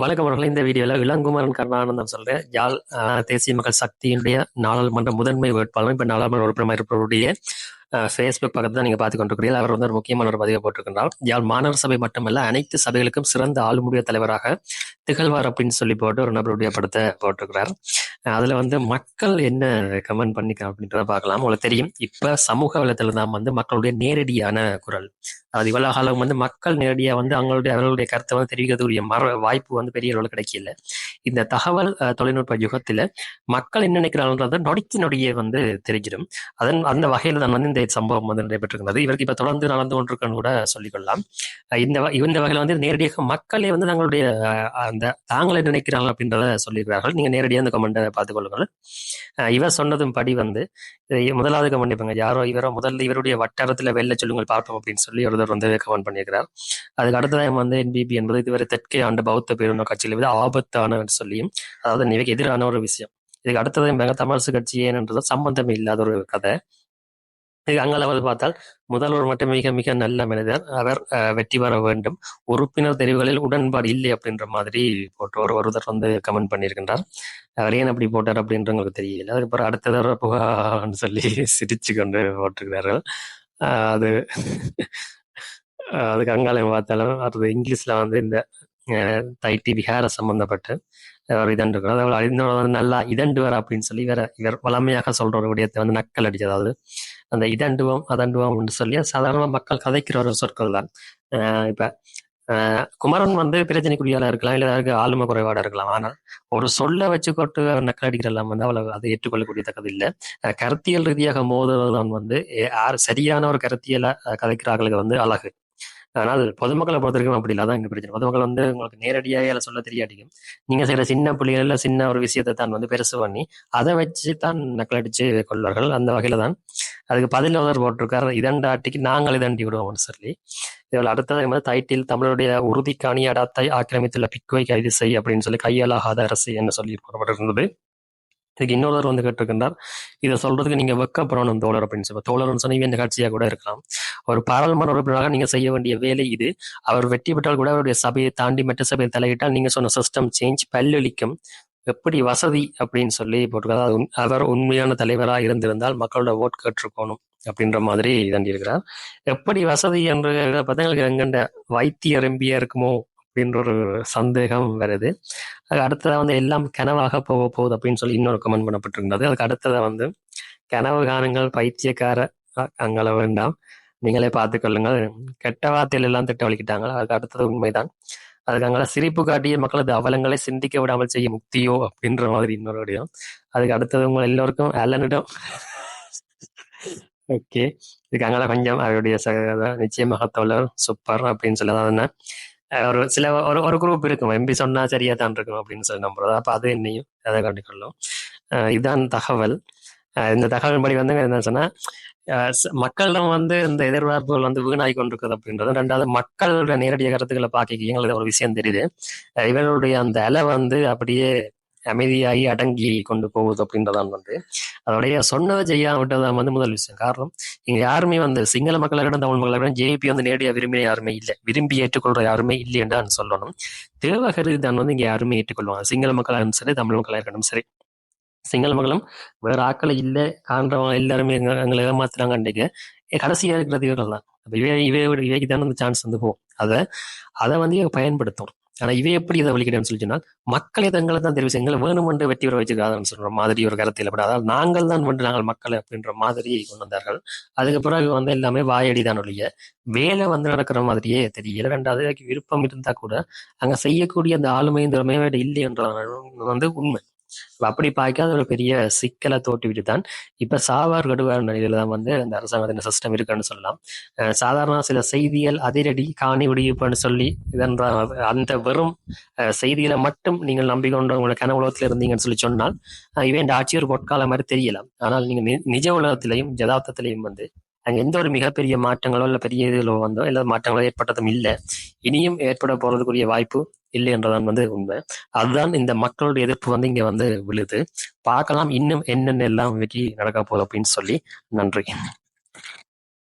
வணக்கம் அவர்களே. இந்த வீடியோவில் இளங்குமரன் கருணானந்தம் சொல்றேன். யாழ் தேசிய மக்கள் சக்தியினுடைய நாடாளுமன்ற முதன்மை வேட்பாளர் இப்போ நாடாளுமன்ற உறுப்பினர் இருப்பவருடைய ஃபேஸ்புக் பக்கத்தில் தான் நீங்கள் பார்த்து கொண்டிருக்கிறீர்கள். அவர் வந்து ஒரு முக்கியமான ஒரு பதிவை போட்டிருக்கின்றார். யாழ் மாணவர் சபை மட்டுமல்ல அனைத்து சபைகளுக்கும் சிறந்த ஆளுமுடிய தலைவராக திகழ்வார் அப்படின்னு சொல்லி போட்டு ஒரு நபருடைய படத்தை போட்டிருக்கிறார். அதில் வந்து மக்கள் என்ன கமெண்ட் பண்ணிக்க அப்படின்றத பார்க்கலாம். உங்களுக்கு தெரியும். இப்போ சமூக வலைத்தளம் தான் வந்து மக்களுடைய நேரடியான குரல். அது இவ்வளவு காலம் வந்து மக்கள் நேரடியாக வந்து அவங்களுடைய அவர்களுடைய கருத்தை வந்து தெரிவிக்கிறதுக்குரிய மர வாய்ப்பு வந்து பெரிய அளவில் கிடைக்கல. இந்த தகவல் தொழில்நுட்ப யுகத்தில் மக்கள் என்ன நினைக்கிறாங்கன்றத நொடிக்கு நொடியே வந்து தெரிஞ்சிடும். அதன் அந்த வகையில் தான் வந்து இந்த சம்பவம் வந்து நடைபெற்றிருக்கிறது. இவருக்கு இப்போ தொடர்ந்து நடந்து கொண்டிருக்கன்னு கூட சொல்லிக்கொள்ளலாம். இந்த இந்த வகையில் வந்து நேரடியாக மக்களே வந்து தங்களுடைய அந்த தாங்களே நினைக்கிறாங்க அப்படின்றத சொல்லியிருக்கிறார்கள். நீங்கள் நேரடியாக அந்த கமெண்ட்டை பார்த்துக்கொள்ளுங்கள். இவர் சொன்னதும் படி வந்து முதலாவது கமெண்ட் பண்ணுங்க யாரோ இவரோ முதல்ல இவருடைய வட்டாரத்தில் வெளில சொல்லுங்கள் பார்ப்போம் அப்படின்னு சொல்லி ஒருத்தர் வந்து கமெண்ட் பண்ணியிருக்கிறார். அதுக்கு அடுத்ததாக வந்து என்பிபி என்பது இதுவரை தெற்கே ஆண்டு பௌத்த பேருந்த கட்சியில் வந்து ஆபத்தான சொல்லியும் அதாவது நிவைக்கு எதிரான ஒரு விஷயம். இதுக்கு அடுத்தது தமிழரசு கட்சி ஏன்ன்றது சம்பந்தம் இல்லாத ஒரு கதை. அங்களவில் பார்த்தால் முதல்வர் மட்டும் மிக மிக நல்ல மனிதர். அவர் வெற்றி பெற வேண்டும். உறுப்பினர் தெரிவுகளில் உடன்பாடு இல்லை அப்படின்ற மாதிரி போட்டு ஒரு ஒருத்தர் வந்து கமெண்ட் பண்ணியிருக்கின்றார். அவர் ஏன் அப்படி போட்டார் அப்படின்றவங்களுக்கு தெரியல அதுக்கப்புறம் அடுத்த தடவை புகான்னு சொல்லி சிரிச்சு கொண்டு போட்டிருக்கிறார்கள். அது அதுக்கு அங்காலயம் பார்த்தாலும் அது இங்கிலீஷ்ல வந்து இந்த தைட்டி விஹார சம்பந்தப்பட்டு ஒரு இதண்டு அதாவது இதனோட வந்து நல்லா இதண்டுவர் அப்படின்னு சொல்லி வேற இவர் வளமையாக சொல்ற ஒரு விடயத்தை வந்து நக்கல் அடிச்சு அதாவது அந்த இதண்டுவோம் அதண்டுவோம் அப்படின்னு சொல்லி சாதாரண மக்கள் கதைக்கிற ஒரு சொற்கள் தான். இப்ப குமரன் வந்து பிரச்சனைக்குரியால இருக்கலாம் இல்லை யாருக்கு ஆளுமை குறைபாடா இருக்கலாம். ஆனால் ஒரு சொல்ல வச்சு கொட்டு நக்கல் அடிக்கிறலாம் வந்து அவ்வளவு அதை ஏற்றுக்கொள்ளக்கூடியத்தக்கது இல்லை. கருத்தியல் ரீதியாக மோதுவதுதான் வந்து சரியான ஒரு கருத்தியலை கதைக்கிறார்களுக்கு வந்து அழகு. ஆனால் பொதுமக்களை பொறுத்த வரைக்கும் அப்படி இல்லாதான் இங்க பிரச்சனை. பொதுமக்கள் வந்து உங்களுக்கு நேரடியாக சொல்ல தெரியாட்டிக்கும். நீங்க செய்யற சின்ன புள்ளிகள்ல சின்ன ஒரு விஷயத்தை தான் வந்து பெருசு பண்ணி அதை வச்சு தான் நக்கலடிச்சு கொள்வார்கள். அந்த வகையில தான். அதுக்கு பதில் அவர் போட்டிருக்காரு. இதண்டாட்டிக்கு நாங்கள் இதண்டி விடுவோம்னு சொல்லி இதில் அடுத்தது வந்து தைட்டில் தமிழருடைய உறுதிக்காணி அடத்தை ஆக்கிரமித்துள்ள பிக்குவை கைது செய் அப்படின்னு சொல்லி கையாலாகாத அரசு என்று சொல்லி இருந்தது இதுக்கு இன்னொருவர் வந்து கேட்டிருக்கின்றார் இதை சொல்றதுக்கு நீங்க வெக்கப்படணும் தோழர் அப்படின்னு சொல்லி. தோழர்னு சொன்னீங்க இந்த காட்சியா கூட இருக்கலாம். ஒரு பாராளுமன்ற உறுப்பினராக நீங்க செய்ய வேண்டிய வேலை இது. அவர் வெற்றி பெற்றால் கூட அவருடைய சபையை தாண்டி மற்ற சபையை தலையிட்டால் நீங்க சொன்ன சிஸ்டம் சேஞ்ச் பல்லளிக்கும் எப்படி வசதி அப்படின்னு சொல்லி போட்டிருக்காரு. அவர் உண்மையான தலைவராக இருந்திருந்தால் மக்களோட ஓட் கேட்டிருக்கணும் அப்படின்ற மாதிரி தண்டி இருக்கிறார் எப்படி வசதி என்று பார்த்தீங்கன்னா எங்கண்ட வைத்திய எம்பியா இருக்குமோ அப்படின்ற ஒரு சந்தேகம் வருது. அது அடுத்ததாக வந்து எல்லாம் கனவாக போக போகுது அப்படின்னு சொல்லி இன்னொரு கமெண்ட் பண்ணப்பட்டிருந்தது. அதுக்கு அடுத்ததாக வந்து கனவு காணுங்கள் பைத்தியக்கார அங்களை வேண்டாம். நீங்களே பார்த்துக்கொள்ளுங்கள் கெட்ட வார்த்தையில எல்லாம் திட்ட வலிக்கிட்டாங்க அதுக்கு அடுத்தது உண்மைதான். அதுக்கு அங்கே சிரிப்பு காட்டிய மக்களது அவலங்களை சிந்திக்க விடாமல் செய்ய முக்தியோ அப்படின்ற மாதிரி இன்னொரு அதுக்கு அடுத்தது உங்கள் எல்லோருக்கும் அல்லனிடம் ஓகே இதுக்கு அங்கே கொஞ்சம் அவருடைய நிச்சயமாக தோழர் சூப்பர் அப்படின்னு சொல்லதான் ஒரு சில ஒரு ஒரு குரூப் இருக்கும். எம்பி சொன்னா சரியா தான் இருக்கும் அப்படின்னு சொல்லி நம்புறது. அப்ப அது என்னையும் அதை கண்டுக்கொள்ளும் இதுதான் தகவல். இந்த தகவல் படி வந்து என்ன சொன்னா மக்களிடம் வந்து இந்த எதிர்பார்ப்புகள் வந்து வீணாகி கொண்டிருக்குது அப்படின்றது ரெண்டாவது மக்களோட நேரடிய கருத்துக்களை பார்க்க எங்களுக்கு ஒரு விஷயம் தெரியுது. இவர்களுடைய அந்த அலை வந்து அப்படியே அமைதியாகி அடங்கி கொண்டு போகுது அப்படின்றதான் வந்து அதோடைய சொன்னதை செய்யாம விட்டதான் வந்து முதல் விஷயம். காரணம் இங்க யாருமே வந்து சிங்கள மக்களிடம் தமிழ் மக்களிடம் ஜேபி வந்து நேரடியாக விரும்பின யாருமே இல்லை. விரும்பி ஏற்றுக்கொள்ற யாருமே இல்லை என்று சொல்லணும். தேவகருதி தான் வந்து இங்க யாருமே ஏற்றுக்கொள்வாங்க. சிங்கள மக்களாக சரி தமிழ் மக்களாக இருக்கணும் சரி. சிங்கள மக்களும் வேற ஆக்களை இல்லை காண்றவங்க எல்லாருமே எங்களை ஏமாத்துறாங்க அன்றைக்கு கடைசியா இருக்கிறது இவர்கள் தான் இவை இவை இவைக்கு தானே அந்த சான்ஸ் வந்து போகும். அதை அதை வந்து பயன்படுத்தும். ஆனா இவை எப்படி இதை வலிக்கிறேன்னு சொல்லி சொன்னால் மக்களை தங்களை தான் தெரிவு எங்களை வேணுமென்று வெற்றி பெற வச்சிருக்காதுன்னு சொல்ற மாதிரி ஒரு கருத்தில் அப்படி அதாவது நாங்கள் தான் வந்து நாங்கள் மக்களை அப்படின்ற மாதிரி கொண்டு வந்தார்கள். அதுக்கு பிறகு வந்து எல்லாமே வாயடி தான் ஒழிய வேலை வந்து நடக்கிற மாதிரியே தெரியல. ரெண்டாவது விருப்பம் இருந்தா கூட அங்க செய்யக்கூடிய அந்த ஆளுமையும் திறமையோட இல்லை என்ற வந்து உண்மை. அப்படி பார்க்காத ஒரு பெரிய சிக்கலை தோட்டிவிட்டு தான் இப்ப சாவார் கடுவார் நிலையில தான் வந்து அந்த அரசாங்கத்தின் சிஸ்டம் இருக்குன்னு சொல்லலாம். சாதாரண சில செய்திகள் அதிரடி காணி விடிப்புன்னு சொல்லி இதன் அந்த வெறும் செய்திகளை மட்டும் நீங்கள் நம்பிக்கொண்டு உங்களை கன உலகத்துல இருந்தீங்கன்னு சொல்லி சொன்னால் இவன் ஆட்சி ஒரு பொற்கால மாதிரி தெரியலாம். ஆனால் நீங்க நிஜ உலகத்திலையும் ஜதார்த்தத்திலையும் வந்து அங்க எந்த ஒரு மிகப்பெரிய மாற்றங்களோ இல்ல பெரிய இதுகளோ வந்தோ இல்ல மாற்றங்களோ ஏற்பட்டதும் இல்லை. இனியும் ஏற்பட போறதுக்குரிய வாய்ப்பு இல்லை என்றதான் வந்து உண்மை. அதுதான் இந்த மக்களுடைய எதிர்ப்பு வந்து இங்க வந்து விழுது. பார்க்கலாம் இன்னும் என்னென்ன எல்லாம் வெற்றி நடக்க போகுது அப்படின்னு சொல்லி நன்றி.